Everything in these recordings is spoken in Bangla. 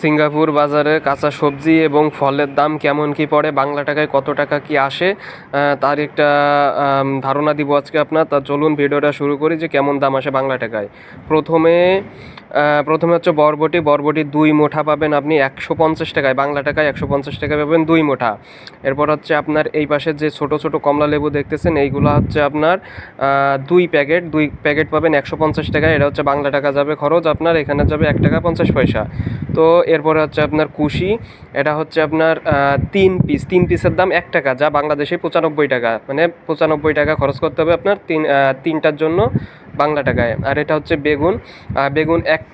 সিঙ্গাপুর বাজারে কাঁচা সবজি এবং ফলের দাম কেমন কি পড়ে? বাংলা টাকায় কত টাকা কি আসে? তার একটা ধারণা দিব আজকে আপনার। তা চলুন ভিডিওটা শুরু করি যে কেমন দাম আসে বাংলা টাকায়। প্রথমে প্রথমে হচ্ছে বরবটি বরবটি দুই মুঠা পাবেন আপনি একশো পঞ্চাশ টাকায়, বাংলা টাকায় একশো পঞ্চাশ টাকায় পাবেন দুই মুঠা। এরপর হচ্ছে আপনার এই পাশে যে ছোট ছোট কমলা লেবু দেখতেছেন, এইগুলো হচ্ছে আপনার দুই প্যাকেট দুই প্যাকেট পাবেন একশো পঞ্চাশ টাকায়। এটা হচ্ছে বাংলা টাকা যাবে খরচ, আপনার এখানে যাবে এক টাকা পঞ্চাশ পয়সা। তো এরপরে হচ্ছে আপনার কুশি, এটা হচ্ছে আপনার তিন পিস তিন পিসের দাম এক টাকা, যা বাংলাদেশে পঁচানব্বই টাকা। মানে পঁচানব্বই টাকা খরচ করতে হবে আপনার তিন তিনটার জন্য। বাংলা টাকায়। আর এটা হচ্ছে বেগুন। বেগুন এক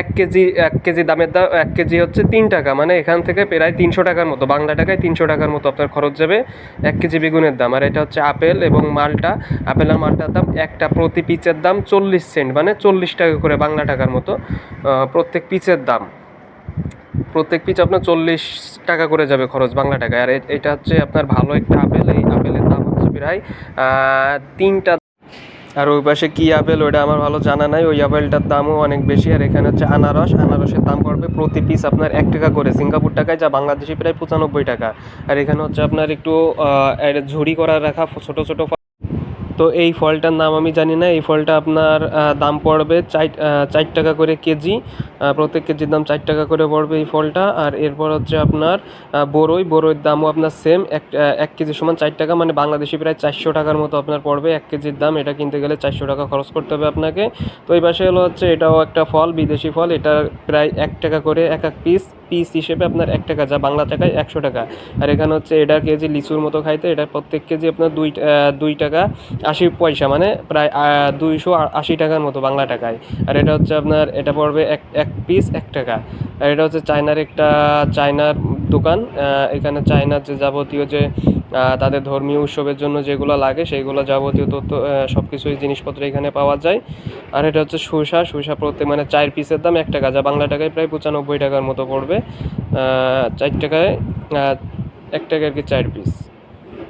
এক কেজি এক কেজি দামের দাম এক কেজি হচ্ছে তিন টাকা। মানে এখান থেকে প্রায় তিনশো টাকার মতো, বাংলা টাকায় তিনশো টাকার মতো আপনার খরচ যাবে এক কেজি বেগুনের দাম। আর এটা হচ্ছে আপেল এবং মালটা। আপেল আর মালটার দাম একটা প্রতি পিচের দাম চল্লিশ সেন্ট মানে চল্লিশ টাকা করে বাংলা টাকার মতো প্রত্যেক পিচের দাম। প্রত্যেক পিচ আপনার চল্লিশ টাকা করে যাবে খরচ বাংলা টাকায়। আর এটা হচ্ছে আপনার ভালো একটা আপেল। এই আপেলের দাম হচ্ছে প্রায় তিনটা আর ওই পাশে কি আপেল, ওইটা আমার ভালো জানা নাই। ওই আপেলটার দামও অনেক বেশি, আর এখানে হচ্ছে আনারস। আনারসের দাম পড়বে প্রতি পিস আপনার এক টাকা করে। সিঙ্গাপুর টাকায় যা বাংলাদেশি প্রায় পঁচানব্বই টাকা। আর এখানে হচ্ছে আপনার একটু ঝুড়ি করা রাখা ছোটো ছোটো তো এই ফলটার নাম আমি জানি না। এই ফলটা আপনার দাম পড়বে চার চার টাকা করে কেজি। প্রত্যেক কেজির দাম চার টাকা করে পড়বে এই ফলটা। আর এরপর হচ্ছে আপনার বড়ই বড়ইয়ের দামও আপনার সেম এক এক কেজি সমান চার টাকা মানে বাংলাদেশি প্রায় চারশো টাকার মতো আপনার পড়বে এক কেজির দাম। এটা কিনতে গেলে চারশো টাকা খরচ করতে হবে আপনাকে। তো এই পাশে হলো হচ্ছে এটাও একটা ফল, বিদেশি ফল। এটা প্রায় এক টাকা করে এক এক পিস পিস হিসেবে আপনার এক টাকা, যা বাংলা টাকায় একশো টাকা। আর এখানে হচ্ছে এটা কেজি লিচুর মতো খাইতে, এটা প্রত্যেক কেজি আপনার দুই দুই টাকা আশি পয়সা মানে প্রায় দুইশো আশি টাকার মতো বাংলা টাকায়। আর এটা হচ্ছে আপনার, এটা পড়বে এক এক পিস এক টাকা। আর এটা হচ্ছে চায়নার একটা, চায়নার দোকান। এখানে চায়নার যে যাবতীয় যে তাদের ধর্মীয় উৎসবের জন্য যেগুলো লাগে, সেইগুলো যাবতীয় তথ্য সব কিছুই জিনিসপত্র এখানে পাওয়া যায়। আর এটা হচ্ছে শসা। শসা প্রত্যেক মানে চার পিসের দাম এক টাকা, যা বাংলা টাকায় প্রায় পঁচানব্বই টাকার মতো পড়বে। চার টাকায় এক টাকা আর কি চার পিস